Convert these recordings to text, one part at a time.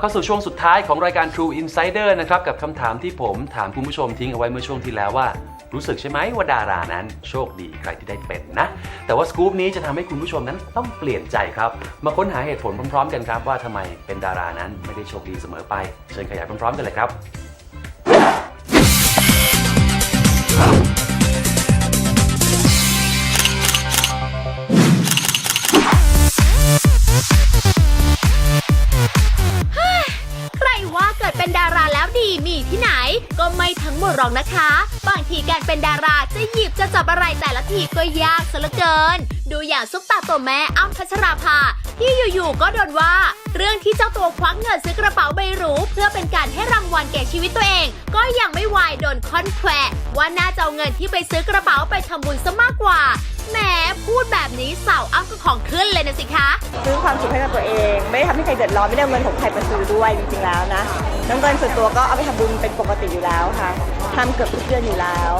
เข้าสู่ช่วงสุดท้ายของรายการ True Insider นะครับกับคำถามที่ผมถามคุณผู้ชมทิ้งเอาไว้เมื่อช่วงที่แล้วว่า รู้สึกใช่ไหมว่าดารานั้น โชคดีใครที่ได้เป็นนะ แต่ว่าสกู๊ปนี้จะทำให้คุณผู้ชมนั้นต้องเปลี่ยนใจครับ มาค้นหาเหตุผลพร้อมๆ กันครับว่าทำไมเป็นดารานั้นไม่ได้โชคดีเสมอไป เชิญขยายพร้อมๆ กันเลยครับ หมดหรอกนะคะ บางทีการเป็นดาราจะหยิบจะจับอะไรแต่ละทีก็ยากซะเหลือเกิน ดูอย่างซุปตาตัวแม่อ้ำพัชราภาที่อยู่ๆก็โดนว่า เรื่องที่เจ้าตัวควักเงินซื้อกระเป๋าใบหรูเพื่อเป็นการให้รางวัลแก่ชีวิตตัวเอง ก็ยังไม่วายโดนค่อนแควว่าน่าจะเอาเงินที่ไปซื้อกระเป๋าไปทำบุญซะมากกว่าแหมพูดแบบนี้สาวอ้ำก็ของขึ้นเลยนะสิคะซื้อความสุขให้กับตัวเอง ไม่ได้ทำให้ใครเดือดร้อนไม่ได้เงินของใครมาซื้อด้วยจริงๆแล้วนะน้ำเงินส่วนตัวก็เอาไปทำบุญเป็นปกติอยู่แล้วค่ะ ทำเกือบทุกเดือนอยู่แล้ว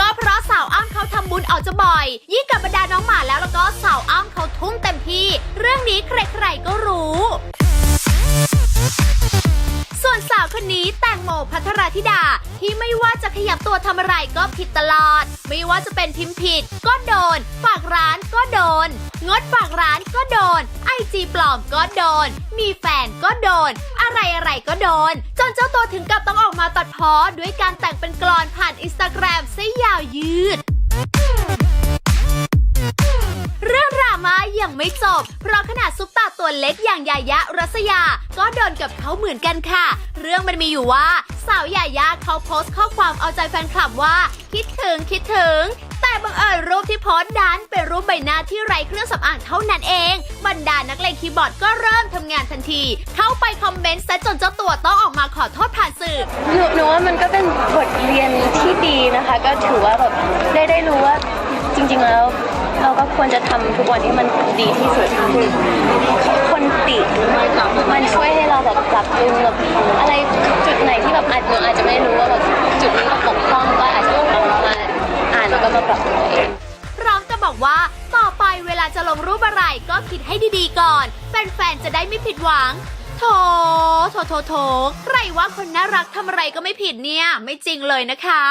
ก็เพราะสาวอ้ำเขาทำบุญเอาจะบ่อย ยิ่งกับบรรดาน้องหมาแล้วแล้วก็สาวอ้ำเขาทุ่มเต็มที่ เรื่องนี้ใครๆก็รู้ ส่วนสาวคนนี้แตงโมพัทราธิดาที่ไม่ว่าจะขยับตัวทำอะไรก็ผิดตลอด ไม่ว่าจะเป็นพิมพ์ผิด ก็โดน ฝากร้านก็โดน งดฝากร้านก็โดน ไอจีปลอมก็โดน มีแฟนก็โดน อะไรอะไรก็โดน จนเจ้าตัวถึงกับต้องออกมาตัดพ้อด้วยการแต่งเป็นกลอนผ่านอินสตาแกรมซะยาวยืดเรื่องดราม่ายังไม่จบ เพราะขนาดซุปตาตัวเล็กอย่างยายะรัสยา ก็โดนกับเขาเหมือนกันค่ะ เรื่องมันมีอยู่ว่า สาวยายาเขาโพสต์ข้อความเอาใจแฟนคลับว่า คิดถึงคิดถึง บังเอิญรูปที่โพสต์ดันเป็นรูปใบหน้าที่ไร้เครื่องสำอางเท่านั้นเอง บรรดานักเลงคีย์บอร์ดก็เริ่มทำงานทันที เข้าไปคอมเมนต์ซะจนเจ้าตัวต้องออกมาขอโทษผ่านสื่อหนูหนูว่ามันก็เป็นบทเรียนที่ดีนะคะ ก็ถือว่าแบบได้ได้รู้ว่าจริง ๆ แล้ว เราก็ควรจะทำทุกวันที่มันดีที่สุดคนติมันช่วย ก็คิดให้ดีๆก่อน แฟนๆ จะได้ไม่ผิดหวัง โถ โถ โถ โถ ใครว่าคนน่ารักทำอะไรก็ไม่ผิดเนี่ย ไม่จริงเลยนะคะ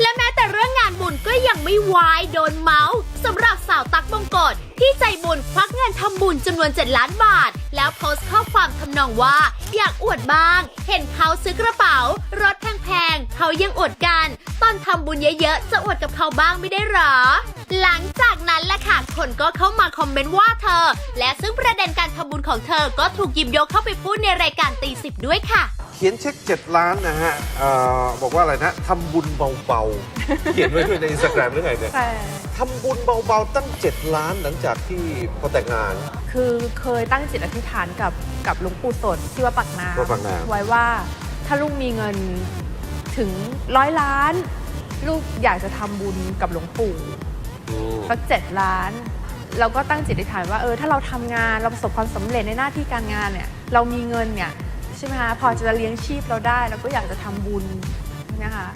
และแม้แต่เรื่องงานบุญก็ยังไม่วายโดนเมาส์สำหรับสาวตักบงกฎที่ใจบุญควักเงินทำบุญจำนวน 7 ล้านบาท แล้วโพสต์ข้อความทำนองว่า อยากอวดบ้าง เห็นเขาซื้อกระเป๋า รถแพงๆเขายังอวดกัน ตอนทำบุญเยอะๆ จะอวดกับเขาบ้างไม่ได้หรอ หลังจากนั้นแหละค่ะ คนก็เข้ามาคอมเมนต์ว่าเธอ และซึ่งประเด็นการทำบุญของเธอก็ถูกหยิบยกเข้าไปพูดในรายการตีสิบด้วยค่ะ เขียนเช็ค 7 ล้านนะฮะเออบอกว่าอะไรนะทำบุญเบาๆ เขียนไว้ด้วยในอินสตาแกรมหรือไงเนี่ยทำบุญเบาๆตั้ง 7 ล้านหลังจากที่พอแต่งงาน คือเคยตั้งจิตอธิษฐานกับกับหลวงปู่สดที่วัดปากน้วัดปากน้ำำไว้ว่าถ้าลูกมีเงินถึงร้อยล้าน ลูกอยากจะทำบุญกับหลวงปู่ สักเจ็ดล้าน เราก็ตั้งจิตอธิษฐานว่าเออถ้าเราทำงานเราประสบความสำเร็จในหน้าที่การงานเนี่ยเรามีเงินเนี่ยใช่ไหมคะพอจะเลี้ยงชีพเราได้เราก็อยากจะทำบุญนะคะ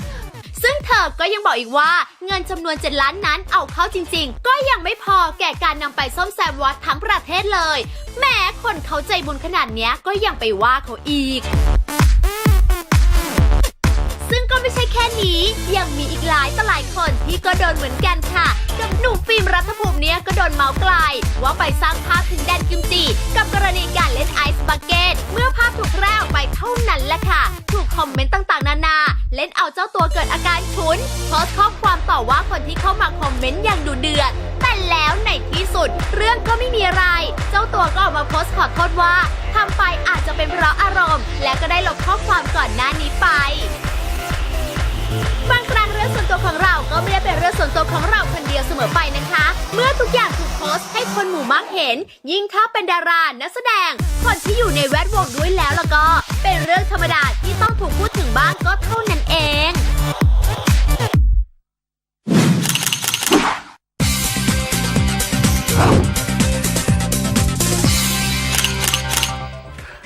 ซึ่งเธอก็ยังบอกอีกว่าเงินจำนวน 7 ล้านนั้นเอาเข้าจริง ๆ ก็ยังไม่พอแก่การนำไปซ่อมแซมวัดทั้งประเทศเลย แม้คนเขาใจบุญขนาดนี้ก็ยังไปว่าเขาอีก นี้ยังมีอีกหลายต่อหลายคนที่ก็โดนเหมือนกันค่ะ กับหนุ่มฟิล์มรัฐภูมิเนี่ยก็โดนเมาส์ไกล ว่าไปสร้างภาพถึงแดนกิมจิกับกรณีการเล่นไอซ์บักเก็ตเมื่อภาพถูกแพร่ออกไปเท่านั้นแหละค่ะ ถูกคอมเมนต์ต่างๆ นานา เล่นเอาเจ้าตัวเกิดอาการฉุนโพสต์ข้อความต่อว่าคนที่เข้ามาคอมเมนต์อย่างดุเดือดแต่แล้วในที่สุด เรื่องก็ไม่มีอะไร เจ้าตัวก็ออกมาโพสต์ขอโทษว่าทำไปอาจจะเป็นเพราะอารมณ์ และก็ได้ลบข้อความก่อนหน้านี้ไป บางครั้งเรื่องส่วนตัวของเราก็ไม่ได้เป็นเรื่องส่วนตัวของเราคนเดียวเสมอไปนะคะ เมื่อทุกอย่างถูกโพสต์ให้คนหมู่มากเห็น ยิ่งถ้าเป็นดารานักแสดง คนที่อยู่ในแวดวงด้วยแล้วแล้วก็ เป็นเรื่องธรรมดาที่ต้องถูกพูดถึงบ้างก็เท่านั้นเอง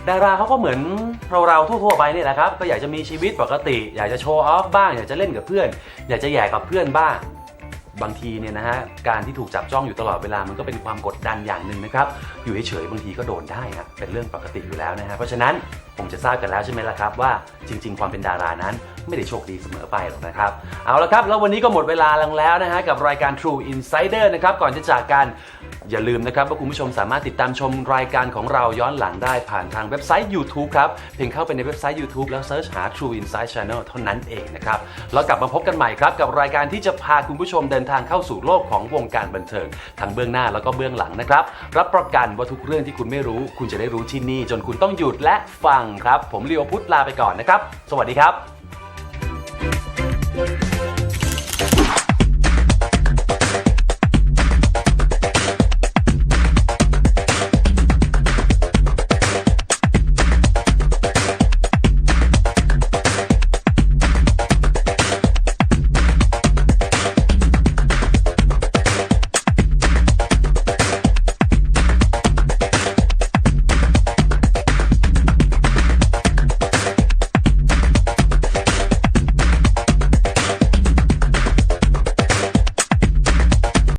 ดาราเขาก็เหมือนเราเราๆทั่วๆไปนี่แหละครับ ก็อยากจะมีชีวิตปกติ อยากจะโชว์ออฟบ้าง อยากจะเล่นกับเพื่อน อยากจะแย่กับเพื่อนบ้าง บางทีเนี่ยนะฮะการที่ถูกจับจ้องอยู่ตลอดเวลามันก็เป็นความกดดันอย่างหนึ่งนะครับ อยู่เฉยๆบางทีก็โดนได้ฮะเป็นเรื่องปกติอยู่แล้วนะฮะเพราะฉะนั้นคงจะทราบกันแล้วใช่ไหมล่ะครับว่าจริง ๆ ความเป็นดารานั้นไม่ได้โชคดีเสมอไปหรอกนะครับ เอาละครับ แล้ววันนี้ก็หมดเวลาลงแล้วนะฮะกับรายการ True Insider นะครับ ก่อนจะจากกันอย่าลืมนะครับว่าคุณผู้ชมสามารถติดตามชมรายการของเราย้อนหลังได้ผ่านทางเว็บไซต์ YouTube ครับ เพียงเข้าไปในเว็บไซต์ YouTube แล้วเซิร์ชหา True Insight Channel เท่านั้นเองนะครับ แล้วกลับมาพบกันใหม่ครับกับรายการที่จะพาคุณผู้ชมเดินทางเข้าสู่โลกของวงการบันเทิงทั้งเบื้องหน้าแล้วก็เบื้องหลังนะครับ รับประกันว่าทุกเรื่องที่คุณไม่รู้ คุณจะได้รู้ที่นี่ จนคุณต้องหยุดและฟังครับ ผมลีโอพุทธลาไปก่อนนะครับ สวัสดีครับ